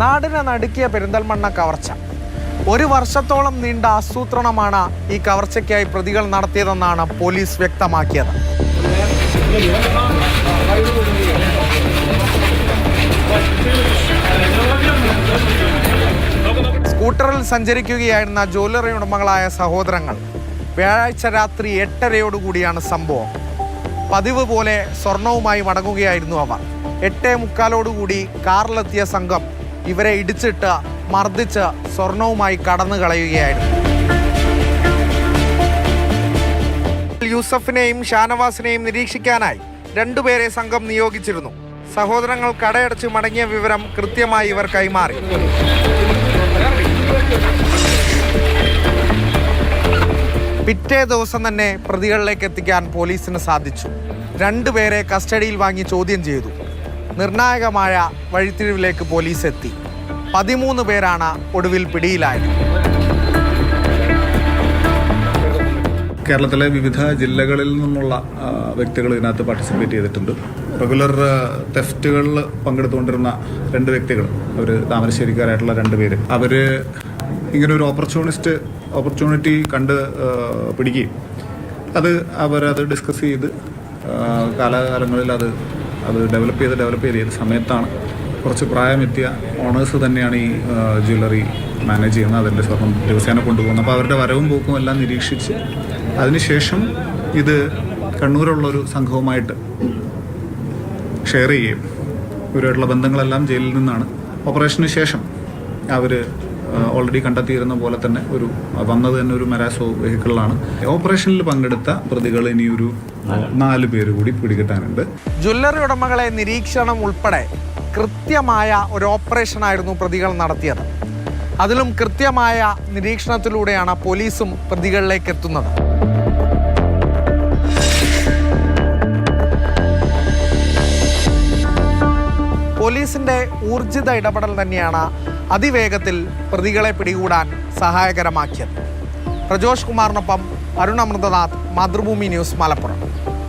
നാടിനെ നടുക്കിയ പെരിന്തൽമണ്ണ കവർച്ച. ഒരു വർഷത്തോളം നീണ്ട ആസൂത്രണമാണ് ഈ കവർച്ചയ്ക്കായി പ്രതികൾ നടത്തിയതെന്നാണ് പോലീസ് വ്യക്തമാക്കിയത്. സ്കൂട്ടറിൽ സഞ്ചരിക്കുകയായിരുന്ന ജ്വല്ലറി ഉടമകളായ സഹോദരങ്ങൾ വ്യാഴാഴ്ച രാത്രി എട്ടരയോടുകൂടിയാണ് സംഭവം. പതിവ് പോലെ സ്വർണവുമായി മടങ്ങുകയായിരുന്നു അവർ. എട്ടേ മുക്കാലോടുകൂടി കാറിലെത്തിയ സംഘം ഇവരെ ഇടിച്ചിട്ട് മർദ്ദിച്ച് സ്വർണവുമായി കടന്നു കളയുകയായിരുന്നു. യൂസഫിനെയും ഷാനവാസിനെയും നിരീക്ഷിക്കാനായി രണ്ടുപേരെ സംഘം നിയോഗിച്ചിരുന്നു. സഹോദരങ്ങൾ കടയടച്ച് മടങ്ങിയ വിവരം കൃത്യമായി ഇവർ കൈമാറി. പിറ്റേ ദിവസം തന്നെ പ്രതികളിലേക്ക് എത്തിക്കാൻ പോലീസിന് സാധിച്ചു. രണ്ടുപേരെ കസ്റ്റഡിയിൽ വാങ്ങി ചോദ്യം ചെയ്തു. നിർണായകമായ വഴിത്തിരിവിലേക്ക് പോലീസ് എത്തി പതിമൂന്ന് പേരാണ് ഒടുവിൽ പിടിയിലായത്. കേരളത്തിലെ വിവിധ ജില്ലകളിൽ നിന്നുള്ള വ്യക്തികൾ ഇതിനകത്ത് പാർട്ടിസിപ്പേറ്റ് ചെയ്തിട്ടുണ്ട്. റെഗുലർ തെഫ്റ്റുകളിൽ പങ്കെടുത്തുകൊണ്ടിരുന്ന രണ്ട് വ്യക്തികൾ അവർ താമരശ്ശേരിക്കാരായിട്ടുള്ള രണ്ട് പേര്. അവർ ഇങ്ങനെ ഒരു ഓപ്പർച്യൂണിസ്റ്റ് ഓപ്പർച്യൂണിറ്റി കണ്ട് പിടിക്കുകയും അത് അവരത് ഡിസ്കസ് ചെയ്ത് കാലാകാലങ്ങളിൽ അത് അത് ഡെവലപ്പ് ചെയ്ത് ഡെവലപ്പ് ചെയ്ത് ചെയ്ത സമയത്താണ്. കുറച്ച് പ്രായമെത്തിയ ഓണേഴ്സ് തന്നെയാണ് ഈ ജ്വല്ലറി മാനേജ് ചെയ്യുന്നത് അതിന്റെ സ്വർണം ദിവസേന കൊണ്ടുപോകുന്നത്. അപ്പോൾ അവരുടെ വരവും പോക്കും എല്ലാം നിരീക്ഷിച്ച് അതിനുശേഷം ഇത് കണ്ണൂരുള്ളൊരു സംഘവുമായിട്ട് ഷെയർ ചെയ്യുകയും. ഇവരുമായിട്ടുള്ള ബന്ധങ്ങളെല്ലാം ജയിലിൽ നിന്നാണ്. ഓപ്പറേഷന് ശേഷം അവർ ഓൾറെഡി കണ്ടെത്തിയിരുന്ന പോലെ തന്നെ ഒരു വന്നത് തന്നെ ഒരു മെരാസോ വെഹിക്കിളാണ് ഓപ്പറേഷനിൽ പങ്കെടുത്ത പ്രതികൾ ഇനി ഒരു നാല്. പേര് കൂടി പിടികിട്ടാനുണ്ട്. ജ്വല്ലറി ഉടമകളെ നിരീക്ഷണം ഉൾപ്പെടെ കൃത്യമായ ഒരു ഓപ്പറേഷൻ ആയിരുന്നു പ്രതികൾ നടത്തിയത്. അതിലും കൃത്യമായ നിരീക്ഷണത്തിലൂടെയാണ് പോലീസും പ്രതികളിലേക്ക് എത്തുന്നത്. പോലീസിന്റെ ഊർജിത ഇടപെടൽ തന്നെയാണ് അതിവേഗത്തിൽ പ്രതികളെ പിടികൂടാൻ സഹായകരമാക്കിയത്. പ്രജോഷ് കുമാറിനൊപ്പം അരുൺ അമൃതനാഥ് മാതൃഭൂമി ന്യൂസ് മലപ്പുറം.